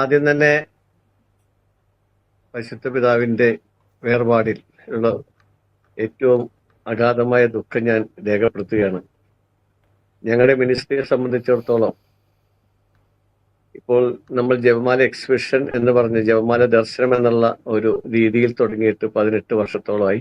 ആദ്യം തന്നെ പരിശുദ്ധ പിതാവിന്റെ വേർപാടിൽ ഉള്ള ഏറ്റവും അഗാധമായ ദുഃഖം ഞാൻ രേഖപ്പെടുത്തുകയാണ്. ഞങ്ങളുടെ മിനിസ്ട്രിയെ സംബന്ധിച്ചിടത്തോളം ഇപ്പോൾ നമ്മൾ ജപമാല എക്സിബിഷൻ എന്ന് പറഞ്ഞ് ജപമാല ദർശനം എന്നുള്ള ഒരു രീതിയിൽ തുടങ്ങിയിട്ട് പതിനെട്ട് വർഷത്തോളമായി.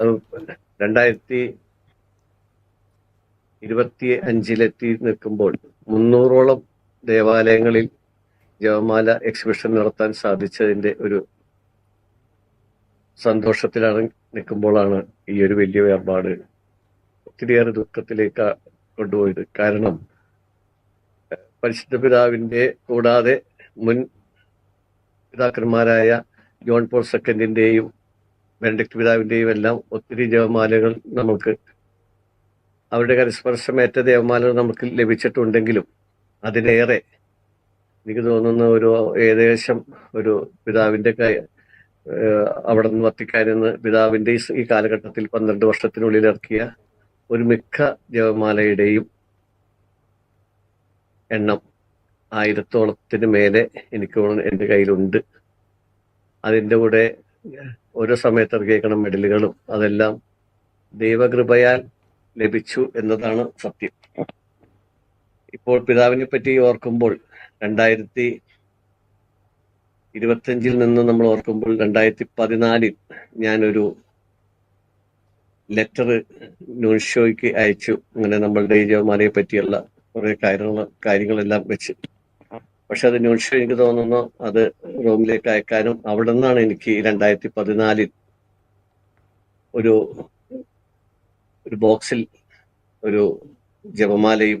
അത് രണ്ടായിരത്തി ഇരുപത്തി അഞ്ചിലെത്തി നിൽക്കുമ്പോൾ മുന്നൂറോളം ദേവാലയങ്ങളിൽ ജപമാല എക്സിബിഷൻ നടത്താൻ സാധിച്ചതിന്റെ ഒരു സന്തോഷത്തിലാണ് നിൽക്കുമ്പോഴാണ് ഈ ഒരു വലിയ വേർപാട് ഒത്തിരിയേറെ ദുഃഖത്തിലേക്ക് കൊണ്ടുപോയത്. കാരണം പരിശുദ്ധ പിതാവിന്റെ കൂടാതെ മുൻ പിതാക്കന്മാരായ ജോൺ പോൾ സെക്കൻഡിന്റെയും ബെനഡിക്ട് പിതാവിന്റെയും എല്ലാം ഒത്തിരി ജപമാലകൾ നമുക്ക് അവരുടെ കരസ്പർശമേറ്റ ദേവമാലകൾ നമുക്ക് ലഭിച്ചിട്ടുണ്ടെങ്കിലും അതിലേറെ എനിക്ക് തോന്നുന്ന ഒരു ഏകദേശം ഒരു പിതാവിന്റെ അവിടെ നിന്ന് വത്തിക്കാനിന്ന് പിതാവിന്റെ ഈ കാലഘട്ടത്തിൽ പന്ത്രണ്ട് വർഷത്തിനുള്ളിൽ ഇറക്കിയ ഒരു മിക്ക ജപമാലയുടെയും എണ്ണം ആയിരത്തോളത്തിന് മേലെ എനിക്ക് തോന്നുന്നു എന്റെ കയ്യിലുണ്ട്. അതിന്റെ കൂടെ ഓരോ സമയത്ത് ഇറക്കിയേക്കണം മെഡലുകളും അതെല്ലാം ദൈവകൃപയാൽ ലഭിച്ചു എന്നതാണ് സത്യം. ഇപ്പോൾ പിതാവിനെ പറ്റി ഓർക്കുമ്പോൾ രണ്ടായിരത്തി ഇരുപത്തിയഞ്ചിൽ നിന്ന് നമ്മൾ ഓർക്കുമ്പോൾ രണ്ടായിരത്തി പതിനാലിൽ ഞാനൊരു ലെറ്റർ ന്യൂഷോയ്ക്ക് അയച്ചു. അങ്ങനെ നമ്മളുടെ ഈ പറ്റിയുള്ള കുറെ കാര്യങ്ങൾ കാര്യങ്ങളെല്ലാം വെച്ച്. പക്ഷെ അത് ന്യൂഷോ എനിക്ക് തോന്നുന്നു അത് റോമിലേക്ക് അയക്കാനും അവിടെ നിന്നാണ് എനിക്ക് രണ്ടായിരത്തി പതിനാലിൽ ഒരു ഒരു ബോക്സിൽ ഒരു ജപമാലയും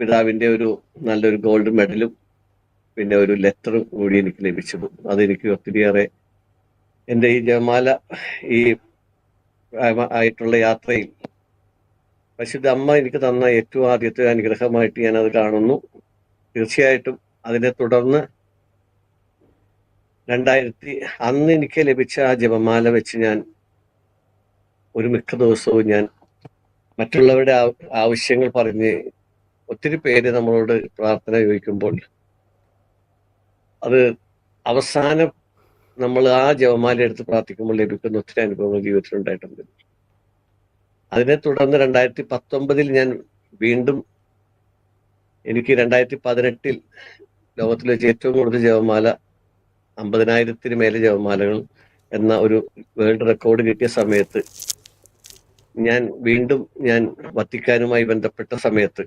പിതാവിന്റെ ഒരു നല്ലൊരു ഗോൾഡ് മെഡലും പിന്നെ ഒരു ലെറ്ററും കൂടി എനിക്ക് ലഭിച്ചത്. അതെനിക്ക് ഒത്തിരിയേറെ എന്റെ ഈ ജമാല ഈ ആയ- ആയിട്ടുള്ള യാത്രയിൽ പരിശുദ്ധ അമ്മ എനിക്ക് തന്ന ഏറ്റവും ആദ്യത്തെ അനുഗ്രഹമായിട്ട് ഞാൻ അത് കാണുന്നു. തീർച്ചയായിട്ടും അതിനെ തുടർന്ന് രണ്ടായിരത്തി അന്ന് എനിക്ക് ലഭിച്ച ആ ജപമാല വെച്ച് ഞാൻ ഒരു മിക്ക ദിവസവും ഞാൻ മറ്റുള്ളവരുടെ ആവശ്യങ്ങൾ പറഞ്ഞ് ഒത്തിരി പേര് നമ്മളോട് പ്രാർത്ഥന ചോദിക്കുമ്പോൾ അത് അവസാനം നമ്മൾ ആ ജപമാല എടുത്ത് പ്രാർത്ഥിക്കുമ്പോൾ ലഭിക്കുന്ന ഒത്തിരി അനുഭവങ്ങൾ ജീവിതത്തിൽ ഉണ്ടായിട്ടുണ്ട്. അതിനെ തുടർന്ന് രണ്ടായിരത്തി പത്തൊമ്പതിൽ ഞാൻ വീണ്ടും എനിക്ക് രണ്ടായിരത്തി പതിനെട്ടിൽ ലോകത്തിൽ വെച്ച് ഏറ്റവും കൂടുതൽ ജവമാല അമ്പതിനായിരത്തിന് മേലെ ജവമാലകൾ എന്ന ഒരു വേൾഡ് റെക്കോർഡ് കിട്ടിയ സമയത്ത് ഞാൻ വീണ്ടും ഞാൻ വത്തിക്കാനുമായി ബന്ധപ്പെട്ട സമയത്ത്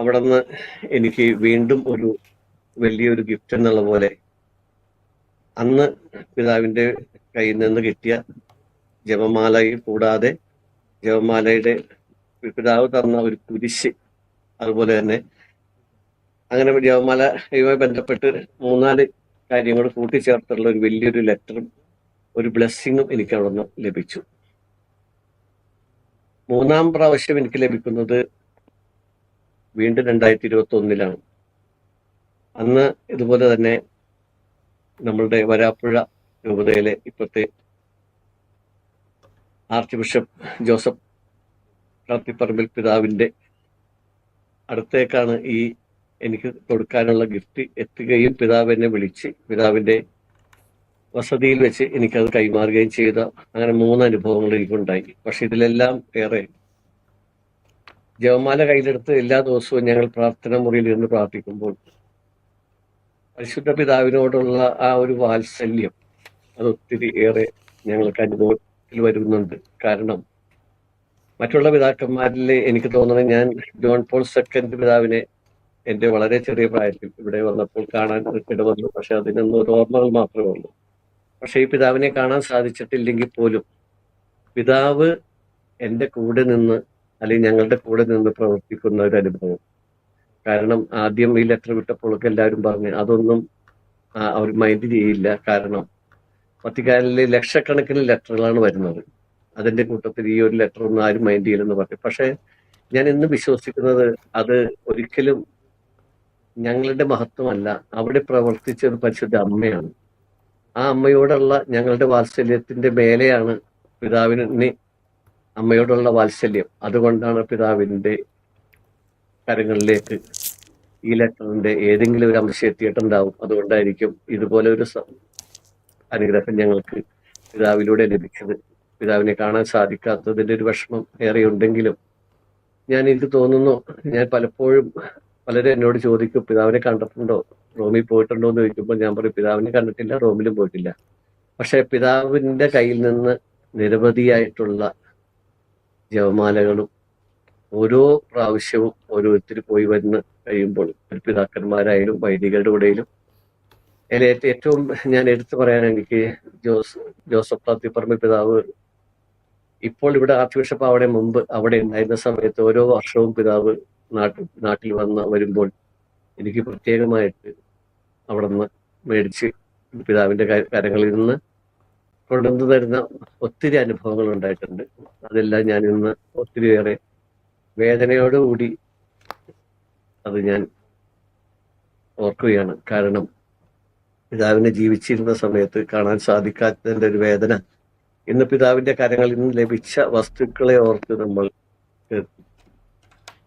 അവിടെ നിന്ന് എനിക്ക് വീണ്ടും ഒരു വലിയൊരു ഗിഫ്റ്റ് എന്നുള്ള പോലെ അന്ന് പിതാവിന്റെ കയ്യിൽ നിന്ന് കിട്ടിയ ജപമാലയിൽ കൂടാതെ ജപമാലയുടെ പിതാവ് തന്ന ഒരു കുരിശ് അതുപോലെ തന്നെ. അങ്ങനെ ജപമാലയുമായി ബന്ധപ്പെട്ട് മൂന്നാൽ കാര്യങ്ങൾ കൂട്ടിച്ചേർത്തുള്ള ഒരു വലിയൊരു ലെറ്ററും ഒരു ബ്ലെസ്സിങ്ങും എനിക്ക് അവിടെ നിന്ന് ലഭിച്ചു. മൂന്നാം പ്രാവശ്യം എനിക്ക് ലഭിക്കുന്നത് വീണ്ടും രണ്ടായിരത്തി ഇരുപത്തി ഒന്നിലാണ് അന്ന് ഇതുപോലെ തന്നെ നമ്മളുടെ വരാപ്പുഴ രൂപതയിലെ ഇപ്പോഴത്തെ ആർച്ച് ബിഷപ്പ് ജോസഫ് കാർത്തിപ്പറമ്പിൽ പിതാവിന്റെ അടുത്തേക്കാണ് ഈ എനിക്ക് കൊടുക്കാനുള്ള ഗിഫ്റ്റ് എത്തുകയും പിതാവ് എന്നെ വിളിച്ച് പിതാവിന്റെ വസതിയിൽ വെച്ച് എനിക്കത് കൈമാറുകയും ചെയ്ത അങ്ങനെ മൂന്ന് അനുഭവങ്ങൾ എനിക്കുണ്ടായി. പക്ഷെ ഇതിലെല്ലാം ഏറെ ജപമാല കയ്യിലെടുത്ത് എല്ലാ ദിവസവും ഞങ്ങൾ പ്രാർത്ഥന മുറിയിൽ ഇരുന്ന് പ്രാർത്ഥിക്കുമ്പോൾ പരിശുദ്ധ പിതാവിനോടുള്ള ആ ഒരു വാത്സല്യം അത് ഒത്തിരി ഏറെ ഞങ്ങൾക്ക് അനുഭവത്തിൽ വരുന്നുണ്ട്. കാരണം മറ്റുള്ള പിതാക്കന്മാരിൽ എനിക്ക് തോന്നുന്നത് ഞാൻ ജോൺ പോൾ സെക്കൻഡ് പിതാവിനെ എന്റെ വളരെ ചെറിയ പ്രായത്തിൽ ഇവിടെ വന്നപ്പോൾ കാണാൻ ഇടവന്നു പക്ഷെ അതിനൊന്നും ഒരു ഓർമ്മകൾ മാത്രമേ ഉള്ളൂ. പക്ഷെ ഈ പിതാവിനെ കാണാൻ സാധിച്ചിട്ടില്ലെങ്കിൽ പോലും പിതാവ് എന്റെ കൂടെ നിന്ന് അല്ലെങ്കിൽ ഞങ്ങളുടെ കൂടെ നിന്ന് പ്രവർത്തിക്കുന്ന ഒരു അനുഭവം. കാരണം ആദ്യം ഈ ലെറ്റർ വിട്ടപ്പോഴൊക്കെ എല്ലാവരും പറഞ്ഞു അതൊന്നും അവർ മൈൻഡ് ചെയ്യില്ല. കാരണം വത്തിക്കാനിലെ ലക്ഷക്കണക്കിന് ലെറ്ററുകളാണ് വരുന്നത്. അതിന്റെ കൂട്ടത്തിൽ ഈ ഒരു ലെറ്റർ ഒന്നും ആരും മൈൻഡ് ചെയ്യില്ലെന്ന് പറഞ്ഞു. പക്ഷെ ഞാൻ ഇന്ന് വിശ്വസിക്കുന്നത് അത് ഒരിക്കലും ഞങ്ങളുടെ മഹത്വമല്ല. അവിടെ പ്രവർത്തിച്ച ഒരു പരിശുദ്ധ അമ്മയാണ്. ആ അമ്മയോടുള്ള ഞങ്ങളുടെ വാത്സല്യത്തിന്റെ മേലെയാണ് പിതാവിന് അമ്മയോടുള്ള വാത്സല്യം. അതുകൊണ്ടാണ് പിതാവിന്റെ കരങ്ങളിലേക്ക് ഈ ലെറ്ററിന്റെ ഏതെങ്കിലും ഒരു അംശം എത്തിയിട്ടുണ്ടാവും അതുകൊണ്ടായിരിക്കും ഇതുപോലെ ഒരു അനുഗ്രഹം ഞങ്ങൾക്ക് പിതാവിലൂടെ ലഭിച്ചത്. പിതാവിനെ കാണാൻ സാധിക്കാത്തതിന്റെ ഒരു വിഷമം ഏറെ ഉണ്ടെങ്കിലും ഞാൻ എനിക്ക് തോന്നുന്നു ഞാൻ പലപ്പോഴും പലരും എന്നോട് ചോദിക്കും പിതാവിനെ കണ്ടിട്ടുണ്ടോ? റോമിൽ പോയിട്ടുണ്ടോ? എന്ന് ചോദിക്കുമ്പോൾ ഞാൻ പറയും പിതാവിനെ കണ്ടിട്ടില്ല റോമിലും പോയിട്ടില്ല. പക്ഷെ പിതാവിന്റെ കയ്യിൽ നിന്ന് നിരവധിയായിട്ടുള്ള ജപമാലകളും ഓരോ പ്രാവശ്യവും ഓരോരുത്തർ പോയി വരുന്ന കഴിയുമ്പോൾ പിതാക്കന്മാരായാലും വൈദികരുടെ കൂടെയിലും അതിൽ ഏറ്റവും ഞാൻ എടുത്തു പറയാൻ എനിക്ക് ജോസ് ജോസഫ് താത്തിപ്പറമ്പ് പിതാവ് ഇപ്പോൾ ഇവിടെ ആർച്ച് ബിഷപ്പ് അവിടെ മുമ്പ് അവിടെ ഉണ്ടായിരുന്ന സമയത്ത് ഓരോ വർഷവും പിതാവ് നാട്ടിൽ നാട്ടിൽ വന്ന് വരുമ്പോൾ എനിക്ക് പ്രത്യേകമായിട്ട് അവിടെ നിന്ന് മേടിച്ച് കാര്യങ്ങളിൽ കരങ്ങളിൽ നിന്ന് കൊണ്ടുവന്നു തരുന്ന ഒത്തിരി അനുഭവങ്ങൾ ഉണ്ടായിട്ടുണ്ട്. അതെല്ലാം ഞാൻ ഇന്ന് ഒത്തിരിയേറെ വേദനയോടുകൂടി അത് ഞാൻ ഓർക്കുകയാണ്. കാരണം പിതാവിനെ ജീവിച്ചിരുന്ന സമയത്ത് കാണാൻ സാധിക്കാത്തതിന്റെ ഒരു വേദന ഇന്ന് പിതാവിന്റെ കരങ്ങളിൽ നിന്ന് ലഭിച്ച വസ്തുക്കളെ ഓർത്ത് നമ്മൾ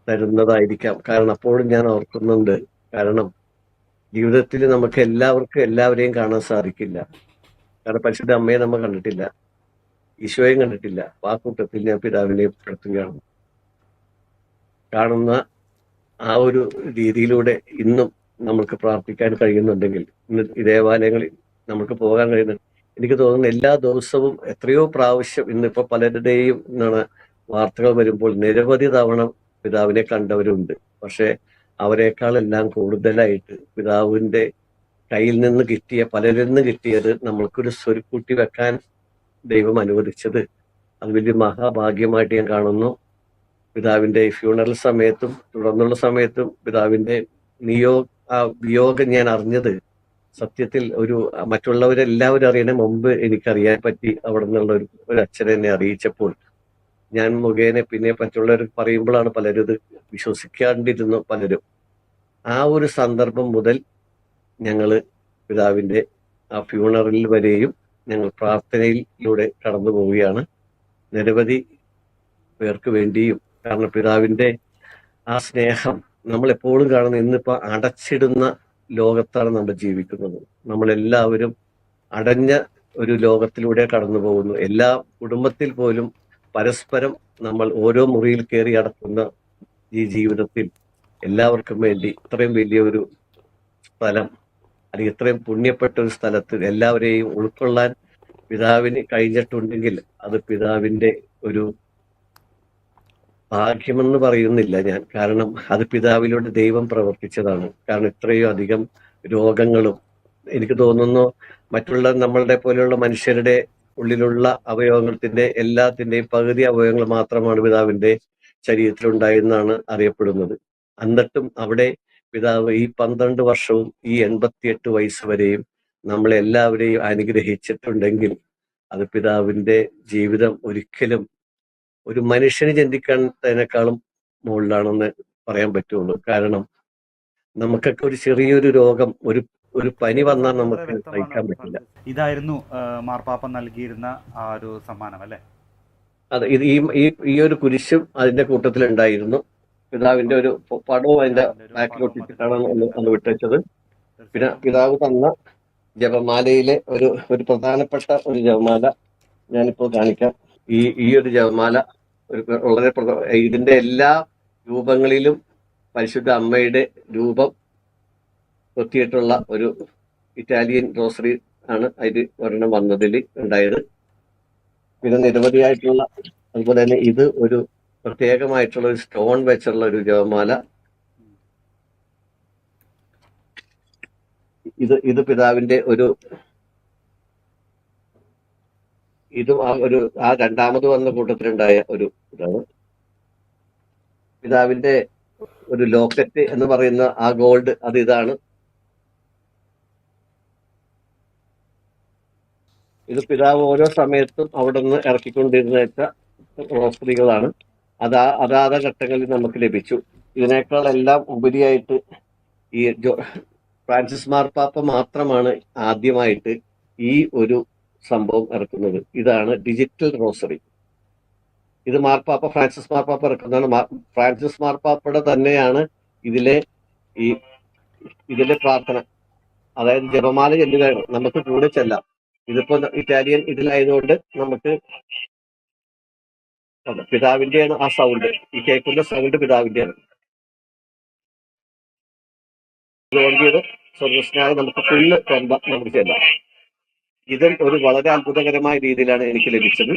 തരുന്നതായിരിക്കാം. കാരണം അപ്പോഴും ഞാൻ ഓർക്കുന്നുണ്ട്. കാരണം ജീവിതത്തിൽ നമുക്ക് എല്ലാവർക്കും എല്ലാവരെയും കാണാൻ സാധിക്കില്ല. കാരണം പരിശുദ്ധ അമ്മയെ നമ്മൾ കണ്ടിട്ടില്ല. ഈശോയും കണ്ടിട്ടില്ല. കൂട്ടത്തിൽ ഞാൻ പിതാവിനെ പെടുത്തുകയാണ് കാണുന്ന ആ ഒരു രീതിയിലൂടെ ഇന്നും നമ്മൾക്ക് പ്രാർത്ഥിക്കാൻ കഴിയുന്നുണ്ടെങ്കിൽ ഇന്ന് ദേവാലയങ്ങളിൽ നമുക്ക് പോകാൻ കഴിയുന്നുണ്ട് എനിക്ക് തോന്നുന്നു എല്ലാ ദിവസവും എത്രയോ പ്രാവശ്യം ഇന്നിപ്പോ പലരുടെയും എന്താണ് വാർത്തകൾ വരുമ്പോൾ നിരവധി തവണ പിതാവിനെ കണ്ടവരുണ്ട്. പക്ഷെ അവരെക്കാളെല്ലാം കൂടുതലായിട്ട് പിതാവിന്റെ കയ്യിൽ നിന്ന് കിട്ടിയ പലരിൽ നിന്ന് കിട്ടിയത് നമ്മൾക്കൊരു സ്വരുക്കൂട്ടി വെക്കാൻ ദൈവം അനുവദിച്ചത്. അത് വലിയ മഹാഭാഗ്യമായിട്ട് ഞാൻ കാണുന്നു. പിതാവിന്റെ ഫ്യൂണറൽ സമയത്തും തുടർന്നുള്ള സമയത്തും പിതാവിന്റെ നിയോ ആ വിയോഗം ഞാൻ അറിഞ്ഞത് സത്യത്തിൽ ഒരു മറ്റുള്ളവരെല്ലാവരും അറിയണ മുമ്പ് എനിക്കറിയാൻ പറ്റി അവിടെ നിന്നുള്ള ഒരു ഒരു അച്ഛൻ എന്നെ അറിയിച്ചപ്പോൾ. ഞാൻ മുഖേന പിന്നെ മറ്റുള്ളവർ പറയുമ്പോഴാണ് പലരും ഇത് വിശ്വസിക്കാണ്ടിരുന്നു പലരും. ആ ഒരു സന്ദർഭം മുതൽ ഞങ്ങൾ പിതാവിന്റെ ആ ഫ്യൂണറലിൽ വരെയും ഞങ്ങൾ പ്രാർത്ഥനയിലൂടെ കടന്നു പോവുകയാണ്. നിരവധി പേർക്ക് വേണ്ടിയും കാരണം പിതാവിന്റെ ആ സ്നേഹം നമ്മളെപ്പോഴും കാണുന്ന ഇന്നിപ്പോൾ അടച്ചിടുന്ന ലോകത്താണ് നമ്മൾ ജീവിക്കുന്നത്. നമ്മളെല്ലാവരും അടഞ്ഞ ഒരു ലോകത്തിലൂടെ കടന്നു പോകുന്നു. എല്ലാ കുടുംബത്തിൽ പോലും പരസ്പരം നമ്മൾ ഓരോ മുറിയിൽ കയറി അടക്കുന്ന ഈ ജീവിതത്തിൽ എല്ലാവർക്കും വേണ്ടി ഇത്രയും വലിയൊരു സ്ഥലം അല്ലെങ്കിൽ ഇത്രയും പുണ്യപ്പെട്ട ഒരു സ്ഥലത്ത് എല്ലാവരെയും ഉൾക്കൊള്ളാൻ പിതാവിന് കഴിഞ്ഞിട്ടുണ്ടെങ്കിൽ അത് പിതാവിന്റെ ഒരു ഭാഗ്യമെന്ന് പറയുന്നില്ല ഞാൻ. കാരണം അത് പിതാവിലൂടെ ദൈവം പ്രവർത്തിച്ചതാണ്. കാരണം ഇത്രയും അധികം രോഗങ്ങളും എനിക്ക് തോന്നുന്നു മറ്റുള്ള നമ്മളുടെ പോലെയുള്ള മനുഷ്യരുടെ ഉള്ളിലുള്ള അവയവങ്ങളുടെ എല്ലാത്തിന്റെയും പകുതി അവയവങ്ങൾ മാത്രമാണ് പിതാവിന്റെ ശരീരത്തിലുണ്ടായെന്നാണ് അറിയപ്പെടുന്നത്. എന്നിട്ടും അവിടെ പിതാവ് ഈ പന്ത്രണ്ട് വർഷവും ഈ എൺപത്തിയെട്ട് വയസ്സ് വരെയും നമ്മളെല്ലാവരെയും അനുഗ്രഹിച്ചിട്ടുണ്ടെങ്കിൽ അത് പിതാവിന്റെ ജീവിതം ഒരിക്കലും ഒരു മനുഷ്യന് ചിന്തിക്കുന്നതിനേക്കാളും മുകളിലാണെന്ന് പറയാൻ പറ്റുള്ളൂ. കാരണം നമുക്കൊക്കെ ഒരു ചെറിയൊരു രോഗം ഒരു ഒരു പനി വന്നാൽ നമുക്ക് സഹിക്കാൻ പറ്റില്ല. ഇതായിരുന്നു മാർപ്പാപ്പ നൽകിയിരുന്ന ആ ഒരു സമ്മാനം അല്ലെ? അതെ ഇത് ഈ ഈ ഈ ഒരു കുരിശും അതിന്റെ കൂട്ടത്തിൽ ഉണ്ടായിരുന്നു പിതാവിന്റെ ഒരു പടവും അതിന്റെ ബാക്കിൽ ഒട്ടിച്ചിട്ടാണ് അന്ന് അന്ന് വിട്ടുവെച്ചത് പിന്നെ പിതാവ് തന്ന ജപമാലയിലെ ഒരു ഒരു പ്രധാനപ്പെട്ട ഒരു ജപമാല ഞാനിപ്പോൾ കാണിക്കാം. ഈ ഈ ഒരു ജപമാല ഒരു വളരെ ഇതിന്റെ എല്ലാ രൂപങ്ങളിലും പരിശുദ്ധ അമ്മയുടെ രൂപം കൊത്തിയിട്ടുള്ള ഒരു ഇറ്റാലിയൻ റോസറി ആണ് അതിൽ ഒരെണ്ണം വന്നതിൽ ഉണ്ടായത്. പിന്നെ നിരവധിയായിട്ടുള്ള അതുപോലെ തന്നെ ഇത് ഒരു പ്രത്യേകമായിട്ടുള്ള ഒരു സ്റ്റോൺ വെച്ചുള്ള ഒരു ജപമാല. ഇത് ഇത് പിതാവിന്റെ ഒരു ഇതും ആ ഒരു ആ രണ്ടാമത് വന്ന കൂട്ടത്തിലുണ്ടായ ഒരു ഇതാണ്. പിതാവിന്റെ ഒരു ലോക്കറ്റ് എന്ന് പറയുന്ന ആ ഗോൾഡ് അത് ഇതാണ്. ഇത് പിതാവ് ഓരോ സമയത്തും അവിടെ നിന്ന് ഇറക്കിക്കൊണ്ടിരുന്ന വെച്ച റോസറികളാണ് അത് അതാത ഘട്ടങ്ങളിൽ നമുക്ക് ലഭിച്ചു. ഇതിനേക്കാൾ എല്ലാം ഉപരിയായിട്ട് ഈ ഫ്രാൻസിസ് മാർപ്പാപ്പ മാത്രമാണ് ആദ്യമായിട്ട് ഈ ഒരു സംഭവം ഇറക്കുന്നത്. ഇതാണ് ഡിജിറ്റൽ റോസറി. ഇത് മാർപ്പാപ്പ ഫ്രാൻസിസ് മാർപ്പാപ്പ ഇറക്കുന്നതാണ്. ഫ്രാൻസിസ് മാർപ്പാപ്പയുടെ തന്നെയാണ് ഇതിലെ ഈ ഇതിലെ പ്രാർത്ഥന. അതായത് ജപമാല ചെല്ലുകയാണ് നമുക്ക് കൂടെ ചെല്ലാം. ഇതിപ്പോ ഇറ്റാലിയൻ ഇതിലായതുകൊണ്ട് നമുക്ക് അതെ, പിതാവിന്റെയാണ് ആ സൗണ്ട് ഈ കേൾക്കുന്ന സൗണ്ട് പിതാവിന്റെയാണ്. ചെയ്ത് സ്വർഗസ്നായ നമുക്ക് ഫുള്ള് കൊമ്പ നമുക്ക് ചെല്ലാം ഇതും ഒരു വളരെ അത്ഭുതകരമായ രീതിയിലാണ് എനിക്ക് ലഭിച്ചത്.